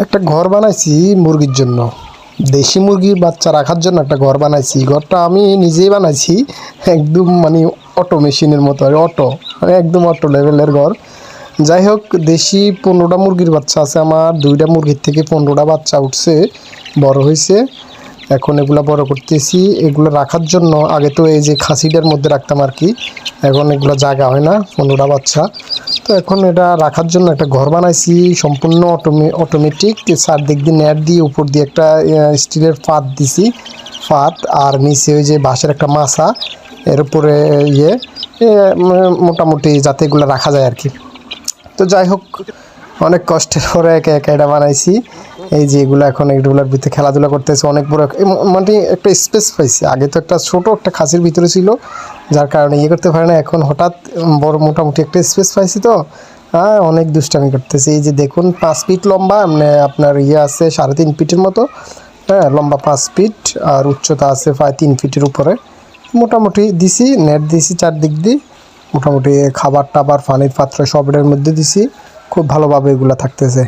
একটা ঘর বানাইছি মুরগির জন্য। দেশি মুরগির বাচ্চা রাখার জন্য একটা ঘর বানাইছি। ঘরটা আমি নিজেই বানাইছি, একদম মানে অটো মেশিনের মতো আর অটো মানে একদম অটো লেভেলের ঘর। যাই হোক, দেশি পনেরোটা মুরগির বাচ্চা আছে আমার, দুইটা মুরগির থেকে পনেরোটা বাচ্চা উঠছে, বড় হয়েছে এখন এগুলা বড় করতেছি, এগুলো রাখার জন্য আগে তো এই যে খাসিটার মধ্যে রাখতাম আর কি, এখন এগুলো জায়গা হয় না, পনেরোটা বাচ্চা। তো এখন এটা রাখার জন্য একটা ঘর বানাইছি, সম্পূর্ণ অটোমে অটোমেটিক চারদিক দিয়ে নেট দিয়ে উপর দিয়ে একটা স্টিলের ফাঁদ দিছি, ফাঁদ, আর নিচে ওই যে বাঁশের একটা মাছা, এর উপরে ইয়ে মোটামুটি যাতে এগুলো রাখা যায় আর কি তো যাই হোক অনেক কষ্টের পরে একে একে এটা বানাইছি। এই যে এগুলো এখন এগুলোর ভিতরে খেলাধুলা করতেছে, অনেক বড় মানে একটা স্পেস পাইছে। আগে তো একটা ছোট একটা খাসির ভিতরে ছিল, যার কারণে ইয়ে করতে পারে না। এখন হঠাৎ বড় মোটামুটি একটা স্পেস পাইছি তো। হ্যাঁ অনেক দুষ্টামি করতেছে। এই যে দেখুন, পাঁচ ফিট লম্বা মানে আপনার ইয়ে আছে সাড়ে তিন ফিটের মতো। হ্যাঁ লম্বা পাঁচ ফিট আর উচ্চতা আছে প্রায় তিন ফিটের উপরে। মোটামুটি দিছি নেট দিছি চারদিক দিয়ে। মোটামুটি খাবার টাবার, পানির পাত্র সবের মধ্যে দিছি। খুব ভালোভাবে এগুলো থাকতেছে।